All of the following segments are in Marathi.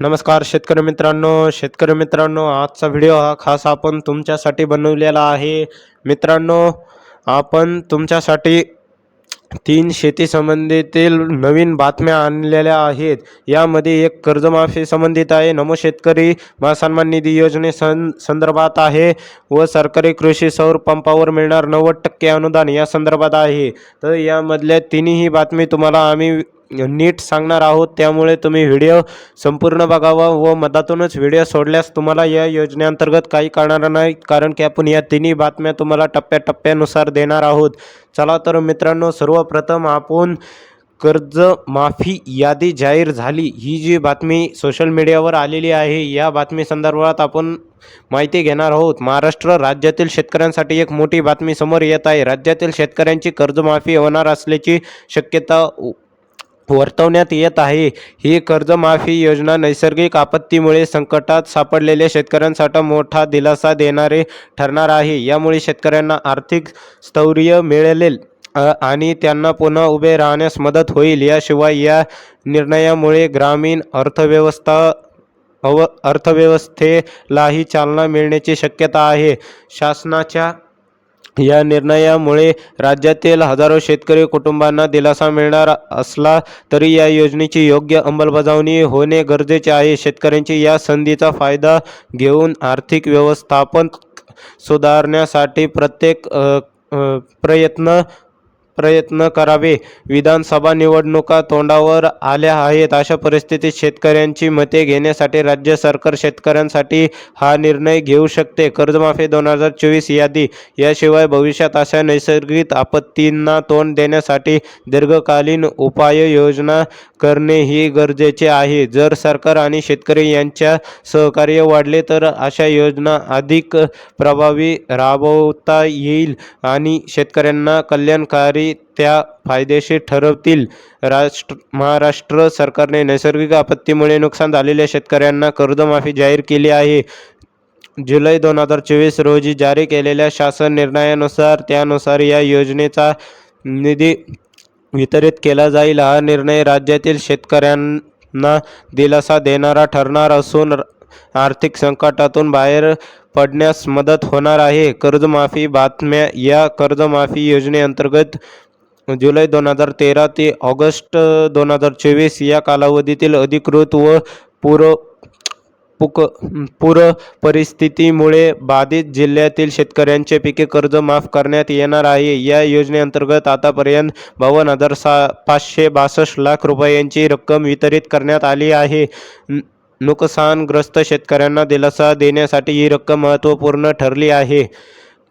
नमस्कार शेतकरी मित्रांनो शेतकरी मित्रांनो आजचा व्हिडिओ हा खास आपण तुमच्यासाठी बनवलेला आहे. मित्रांनो आपण तुमच्यासाठी तीन शेतीसंबंधीतील नवीन बातम्या आणलेल्या आहेत. यामध्ये एक कर्जमाफी संबंधित आहे. नमो शेतकरी महासन्मान निधी योजने सं संदर्भात आहे व सरकारी कृषी सौर पंपावर मिळणार नव्वद टक्के अनुदान या संदर्भात आहे. तर यामधल्या तिन्ही बातमी तुम्हाला आम्ही नीट सांगणार आहोत. त्यामुळे तुम्ही व्हिडिओ संपूर्ण बघावा व मधातूनच व्हिडिओ सोडल्यास तुम्हाला या योजनेअंतर्गत काही कळणार नाही कारण की आपण या तिन्ही बातम्या तुम्हाला टप्प्याटप्प्यानुसार देणार आहोत. चला तर मित्रांनो सर्वप्रथम आपण कर्ज माफी यादी जाहीर झाली. ही जी बातमी सोशल मीडियावर आलेली आहे या बातमी संदर्भात आपण माहिती घेणार आहोत. महाराष्ट्र राज्यातील शेतकऱ्यांसाठी एक मोठी बातमी समोर येत आहे. राज्यातील शेतकऱ्यांची कर्जमाफी होणार असल्याची शक्यता वर्तवण्यात येत आहे. ही कर्जमाफी योजना नैसर्गिक आपत्तीमुळे संकटात सापडलेल्या शेतकऱ्यांसाठी मोठा दिलासा देणारे ठरणार आहे. यामुळे शेतकऱ्यांना आर्थिक स्थैर्य मिळेल आणि त्यांना पुन्हा उभे राहण्यास मदत होईल. याशिवाय या निर्णयामुळे ग्रामीण अर्थव्यवस्था अव अर्थव्यवस्थेलाही चालना मिळण्याची शक्यता आहे. शासनाच्या या निर्णयामुळे राज्यातील हजारो शेतकरी कुटुंबांना दिलासा मिळणार असला तरी या योजनेची योग्य अंमलबजावणी होणे गरजेचे आहे. शेतकऱ्यांची या संधीचा फायदा घेऊन आर्थिक व्यवस्थापन सुधारण्यासाठी प्रत्येक प्रयत्न प्रयत्न करावे. विधानसभा निवडणुका तोंडावर आल्या आहेत. अशा परिस्थितीत शेतकऱ्यांची मते घेण्यासाठी राज्य सरकार शेतकऱ्यांसाठी हा निर्णय घेऊ शकते. कर्जमाफी दोन हजार चोवीस यादी याशिवाय भविष्यात अशा नैसर्गिक आपत्तींना तोंड देण्यासाठी दीर्घकालीन उपाययोजना करणे ही गरजेचे आहे. जर सरकार आणि शेतकरी यांच्या सहकार्य वाढले तर अशा योजना अधिक प्रभावी राबवता येईल आणि शेतकऱ्यांना कल्याणकारी त्या फायदेशीर ठरवतील. राष्ट्र महाराष्ट्र सरकारने नैसर्गिक आपत्तीमुळे नुकसान झालेल्या शेतकऱ्यांना कर्जमाफी जाहीर केली आहे. जुलै दोन हजार चोवीस रोजी जारी केलेल्या शासन निर्णयानुसार त्यानुसार या योजनेचा निधी वितरित केला जाईल. हा निर्णय राज्यातील शेतकऱ्यांना दिलासा देणारा ठरणार असून आर्थिक संकटातून बाहेर पडण्यास मदत होणार आहे. कर्जमाफी बातम्या या कर्जमाफी योजनेअंतर्गत जुलै दोन हजार तेरा ते ऑगस्ट दोन हजार चोवीस या कालावधीतील अधिकृत व पूर पुक पूर परिस्थितीमुळे बाधित जिल्ह्यातील शेतकऱ्यांचे पिके कर्ज माफ करण्यात येणार आहे. या योजनेअंतर्गत आतापर्यंत बावन्न हजार सा पाचशे बासष्ट लाख रुपयांची रक्कम वितरित करण्यात आली आहे. नुकसानग्रस्त शेतकऱ्यांना दिलासा देण्यासाठी ही रक्कम महत्त्वपूर्ण ठरली आहे.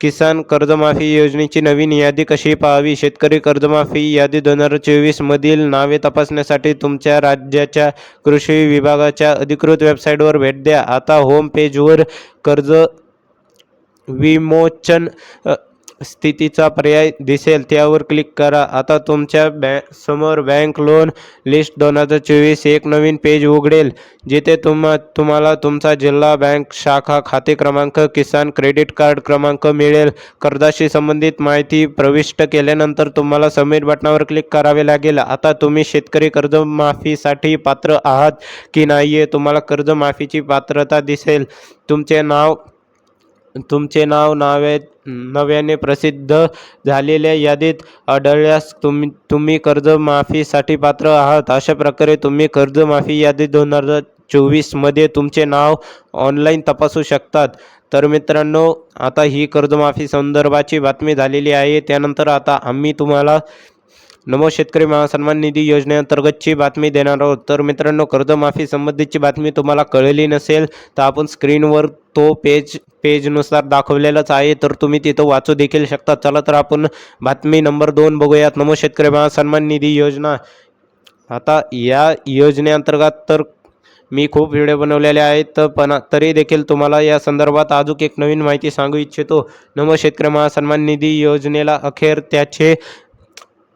किसान कर्जमाफी योजनेची नवीन यादी कशी पाहावी? शेतकरी कर्जमाफी यादी दोन हजार चोवीसमधील नावे तपासण्यासाठी तुमच्या राज्याच्या कृषी विभागाच्या अधिकृत वेबसाईटवर भेट द्या. आता होम पेजवर कर्ज विमोचन स्थितीचा पर्याय दिसेल त्यावर क्लिक करा. आता तुमच्या बॅ समोर बँक लोन लिस्ट दोन हजार चोवीस एक नवीन पेज उघडेल जिथे तुम्हा तुम्हाला तुमचा जिल्हा बँक शाखा खाते क्रमांक किसान क्रेडिट कार्ड क्रमांक मिळेल. कर्जाशी संबंधित माहिती प्रविष्ट केल्यानंतर तुम्हाला सबमिट बटनावर क्लिक करावे लागेल. आता तुम्ही शेतकरी कर्जमाफीसाठी पात्र आहात की नाही आहे तुम्हाला कर्जमाफीची पात्रता दिसेल. तुमचे नाव तुमचे नाव नावे नव्याने प्रसिद्ध झालेल्या यादीत आढळल्यास तुम्ही तुम्ही कर्जमाफीसाठी पात्र आहात. अशा प्रकारे तुम्ही कर्जमाफी यादी दोन हजार चोवीसमध्ये तुमचे नाव ऑनलाईन तपासू शकतात. तर मित्रांनो आता ही कर्जमाफी संदर्भाची बातमी झालेली आहे. त्यानंतर आता आम्ही तुम्हाला नमो शेतकरी महासन्मान निधी योजनेअंतर्गतची बातमी देणार आहोत. तर मित्रांनो कर्जमाफी संबंधीची बातमी तुम्हाला कळली नसेल तर आपण स्क्रीनवर तो पेज पेजनुसार दाखवलेलाच आहे. तर तुम्ही तिथं वाचू देखील शकता. चला तर आपण बातमी नंबर दोन बघूयात. नमो शेतकरी महासन्मान निधी योजना. आता या योजनेअंतर्गत तर मी खूप व्हिडिओ बनवलेले आहेत पण तरी देखील तुम्हाला या संदर्भात अजून एक नवीन माहिती सांगू इच्छितो. नमो शेतकरी महासन्मान निधी योजनेला अखेर त्याचे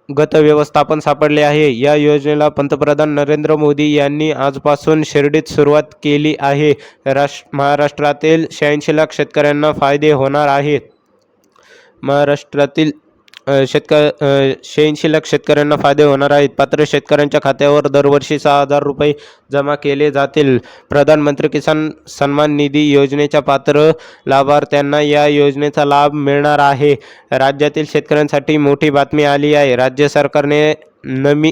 गत व्यवस्थापन सापडले आहे. या योजनेला पंतप्रधान नरेंद्र मोदी यांनी आजपासून शिर्डीत सुरुवात केली आहे. राष्ट्र महाराष्ट्रातील शहाऐंशी लाख शेतकऱ्यांना फायदे होणार आहेत. महाराष्ट्रातील शेतक शहाऐंशी लाख शेतकऱ्यांना फायदे होणार आहेत. पात्र शेतकऱ्यांच्या खात्यावर दरवर्षी सहा हजार रुपये जमा केले जातील. प्रधानमंत्री किसान सन्मान निधी योजनेच्या पात्र लाभार्थ्यांना या योजनेचा लाभ मिळणार आहे. राज्यातील शेतकऱ्यांसाठी मोठी बातमी आली आहे. राज्य सरकारने नमी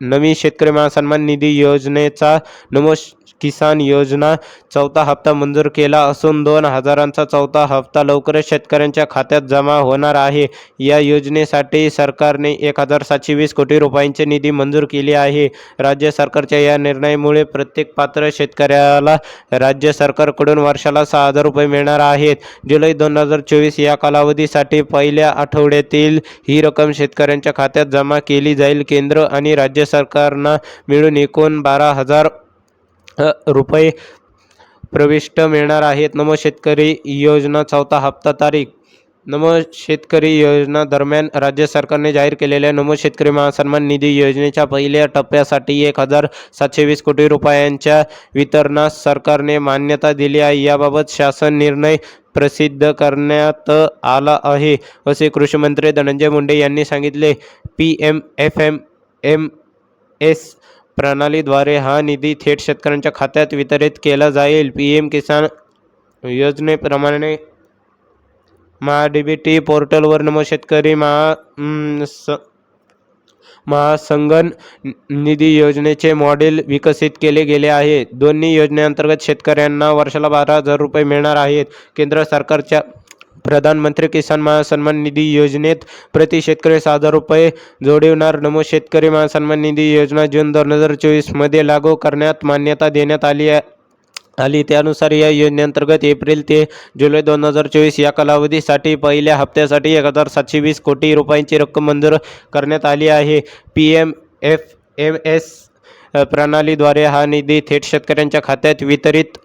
नवी शेतकरी महासन्मान निधी योजनेचा नमो किसान योजना चौथा हप्ता मंजूर केला असून दोन हजारांचा चौथा हप्ता लवकरच शेतकऱ्यांच्या खात्यात जमा होणार आहे. या योजनेसाठी सरकारने एक हजार सातशे वीस कोटी रुपयांचे निधी मंजूर केले आहे. राज्य सरकारच्या या निर्णयामुळे प्रत्येक पात्र शेतकऱ्याला राज्य सरकारकडून वर्षाला सहा हजार रुपये मिळणार आहेत. जुलै दोन हजार चोवीस या कालावधीसाठी पहिल्या आठवड्यातील ही रक्कम शेतकऱ्यांच्या खात्यात जमा केली जाईल. केंद्र आणि राज्य सरकारना मिळून एकूण बारा हजार रुपये प्रविष्ट मिळणार आहेत. नमो शेतकरी योजना चौथा हप्ता तारीख. नमो शेतकरी योजना दरम्यान राज्य सरकारने जाहीर केलेल्या नमो शेतकरी महासन्मान निधी योजनेच्या पहिल्या टप्प्यासाठी एक हजार सातशे वीस कोटी रुपयांच्या वितरणास सरकारने मान्यता दिली आहे. याबाबत शासन निर्णय प्रसिद्ध करण्यात आला आहे असे कृषी मंत्री धनंजय मुंडे यांनी सांगितले. P M F M M S प्रणालीद्वारे हा निधी थेट शेतकऱ्यांच्या खात्यात वितरित केला जाईल. पी एम किसान योजनेप्रमाणे महा डी बी टी पोर्टलवर नमो शेतकरी महा स महासंगन निधी योजनेचे मॉडेल विकसित केले गेले आहे. दोन्ही योजनेअंतर्गत शेतकऱ्यांना वर्षाला बारा हजार रुपये मिळणार आहेत. केंद्र सरकारच्या प्रधानमंत्री किसान महासन्मान निधी योजनेत प्रति शेतकरी सहा हजार रुपये जोडविणार. नमो शेतकरी महासन्मान निधी योजना जून दोन हजार चोवीसमध्ये लागू करण्यात मान्यता देण्यात आली आहे. आली. त्यानुसार या योजनेअंतर्गत एप्रिल ते जुलै दोन हजार चोवीस या कालावधीसाठी पहिल्या हप्त्यासाठी एक हजार सातशे वीस कोटी रुपयांची रक्कम मंजूर करण्यात आली आहे. P M F M S प्रणालीद्वारे हा निधी थेट शेतकऱ्यांच्या खात्यात वितरित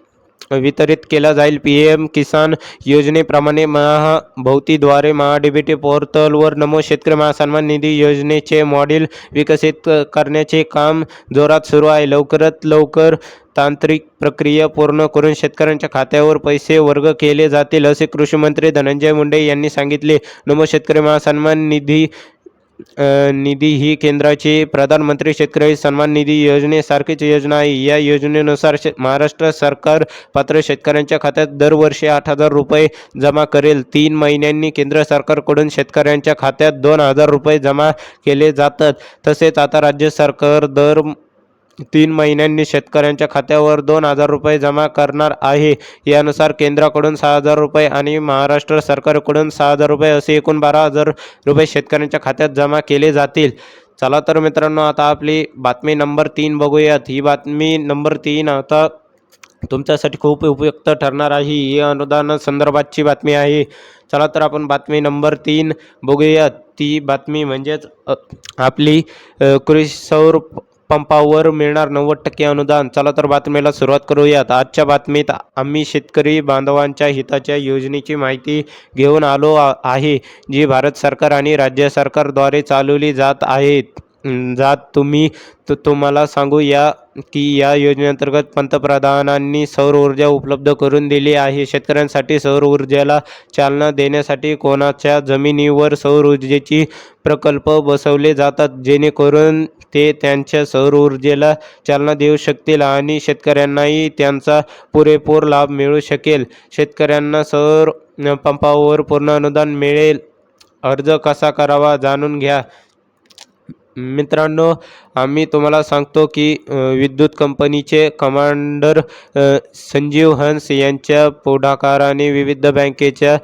वितरित केला जाईल. पी एम किसान योजनेप्रमाणे महाभोवतीद्वारे महा पोर्टलवर नमो शेतकरी महासन्मान निधी योजनेचे मॉडेल विकसित करण्याचे काम जोरात सुरू आहे. लवकरात लवकर तांत्रिक प्रक्रिया पूर्ण करून शेतकऱ्यांच्या खात्यावर पैसे वर्ग केले जातील असे कृषी मंत्री धनंजय मुंडे यांनी सांगितले. नमो शेतकरी महासन्मान निधी निधी ही केंद्राची प्रधानमंत्री शेतकरी सन्मान निधी योजनेसारखीच योजना आहे. या योजनेनुसार शे महाराष्ट्र सरकार पात्र शेतकऱ्यांच्या खात्यात दरवर्षी आठ हजार रुपये जमा करेल. तीन महिन्यांनी केंद्र सरकारकडून शेतकऱ्यांच्या खात्यात दोन हजार रुपये जमा केले जातात. तसेच आता राज्य सरकार दर तीन महिन्यांनी शेतकऱ्यांच्या खात्यावर दोन हजार रुपये जमा करणार आहे. यानुसार केंद्राकडून सहा हजार रुपये आणि महाराष्ट्र सरकारकडून सहा हजार रुपये असे एकूण बारा हजार रुपये शेतकऱ्यांच्या खात्यात जमा केले जातील. चला तर मित्रांनो आता आपली बातमी नंबर तीन बघूयात. ही बातमी नंबर तीन आता तुमच्यासाठी खूप उपयुक्त ठरणार आहे. ही अनुदान संदर्भातची बातमी आहे. चला तर आपण बातमी नंबर तीन बघूयात. ती बातमी म्हणजेच आपली कृषी सौर पंपावर मिळणार नव्वद टक्के अनुदान. चला तर बातमीला सुरुवात करूयात. आजच्या बातमीत आम्ही शेतकरी बांधवांच्या हिताच्या योजनेची माहिती घेऊन आलो आहे जी भारत सरकार आणि राज्य सरकारद्वारे चालवली जात आहेत जात तुम्ही तुम्हाला सांगू या की या योजनेअंतर्गत पंतप्रधानांनी सौर ऊर्जा उपलब्ध करून दिली आहे. शेतकऱ्यांसाठी सौर ऊर्जेला चालना देण्यासाठी कोणाच्या जमिनीवर सौर ऊर्जेची प्रकल्प बसवले जातात? जेणेकरून ते त्यांच्या सौर ऊर्जेला चालना देऊ शकतील आणि शेतकऱ्यांनाही त्यांचा पुरेपूर लाभ मिळू शकेल. शेतकऱ्यांना सौर पंपावर पूर्ण अनुदान मिळेल. अर्ज कसा करावा जाणून घ्या. मित्रांनो आम्ही तुम्हाला सांगतो की विद्युत कंपनीचे कमांडर संजीव हंस यांच्या पुढाकाराने विविध बँकेच्या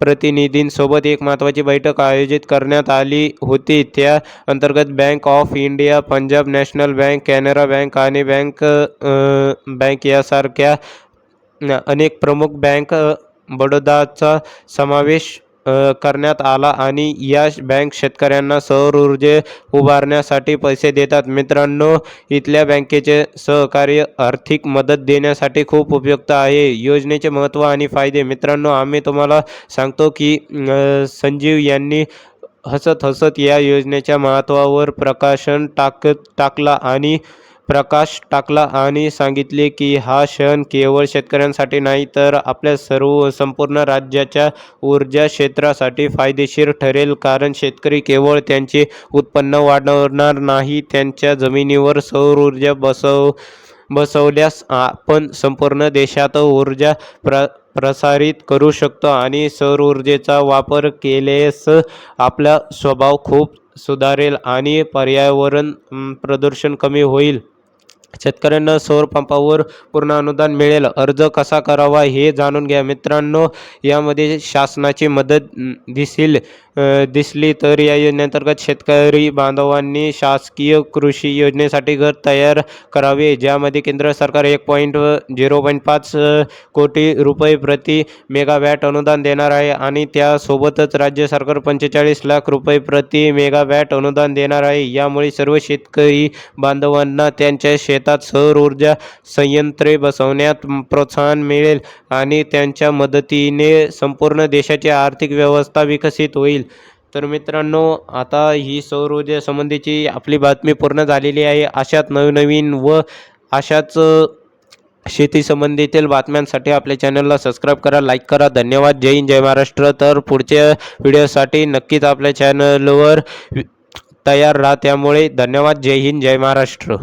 प्रतिनिधींसोबत एक महत्त्वाची बैठक आयोजित करण्यात आली होती. त्या अंतर्गत bank of India Punjab national bank Canara bank आणि बँक बँक यासारख्या अनेक प्रमुख बँक बडोदाचा समावेश करण्यात आला आणि या बँक शेतकऱ्यांना सौर ऊर्जे उभारण्यासाठी पैसे देतात. मित्रांनो इथल्या बँकेचे सहकार्य आर्थिक मदत देण्यासाठी खूप उपयुक्त आहे. योजनेचे महत्त्व आणि फायदे. मित्रांनो आम्ही तुम्हाला सांगतो की संजीव यांनी हसत हसत या योजनेच्या महत्त्वावर प्रकाशन टाकत टाकला आणि प्रकाश टाकला आणि सांगितले की हा क्षण केवळ शेतकऱ्यांसाठी नाही तर आपल्या सर्व संपूर्ण राज्याच्या ऊर्जा क्षेत्रासाठी फायदेशीर ठरेल. कारण शेतकरी केवळ त्यांचे उत्पन्न वाढवणार नाही त्यांच्या जमिनीवर सौर ऊर्जा बसव बसवल्यास आपण संपूर्ण देशात ऊर्जा प्र प्रसारित करू शकतो आणि सौर ऊर्जेचा वापर केल्यास आपला स्वभाव खूप सुधारेल आणि पर्यावरण प्रदूषण कमी होईल. शेतकऱ्यांना सौर पंपावर पूर्ण अनुदान मिळेल. अर्ज कसा करावा हे जाणून घ्या. मित्रांनो यामध्ये शासनाची मदत दिसेल. दिसली तर या योजनेअंतर्गत शेतकरी बांधवांनी शासकीय कृषी योजनेसाठी घर तयार करावे ज्यामध्ये केंद्र सरकार एक पॉईंट झिरो पॉईंट पाच कोटी रुपये प्रति मेगावॅट अनुदान देणार आहे आणि त्यासोबतच राज्य सरकार पंचेचाळीस लाख रुपये प्रति मेगावॅट अनुदान देणार आहे. यामुळे सर्व शेतकरी बांधवांना त्यांच्या शेतात सौर ऊर्जा संयंत्रे बसवण्यात प्रोत्साहन मिळेल आणि त्यांच्या मदतीने संपूर्ण देशाची आर्थिक व्यवस्था विकसित होईल. तर मित्रांनो आता ही सौर ऊर्जेसंबंधीची आपली बातमी पूर्ण झालेली आहे. अशाच नवनवीन व अशाच शेतीसंबंधीतील बातम्यांसाठी आपल्या चॅनलला सबस्क्राईब करा लाईक करा. धन्यवाद. जय हिंद जय महाराष्ट्र. तर पुढच्या व्हिडिओसाठी नक्कीच आपल्या चॅनलवर तयार राहा. त्यामुळे धन्यवाद. जय हिंद जय महाराष्ट्र.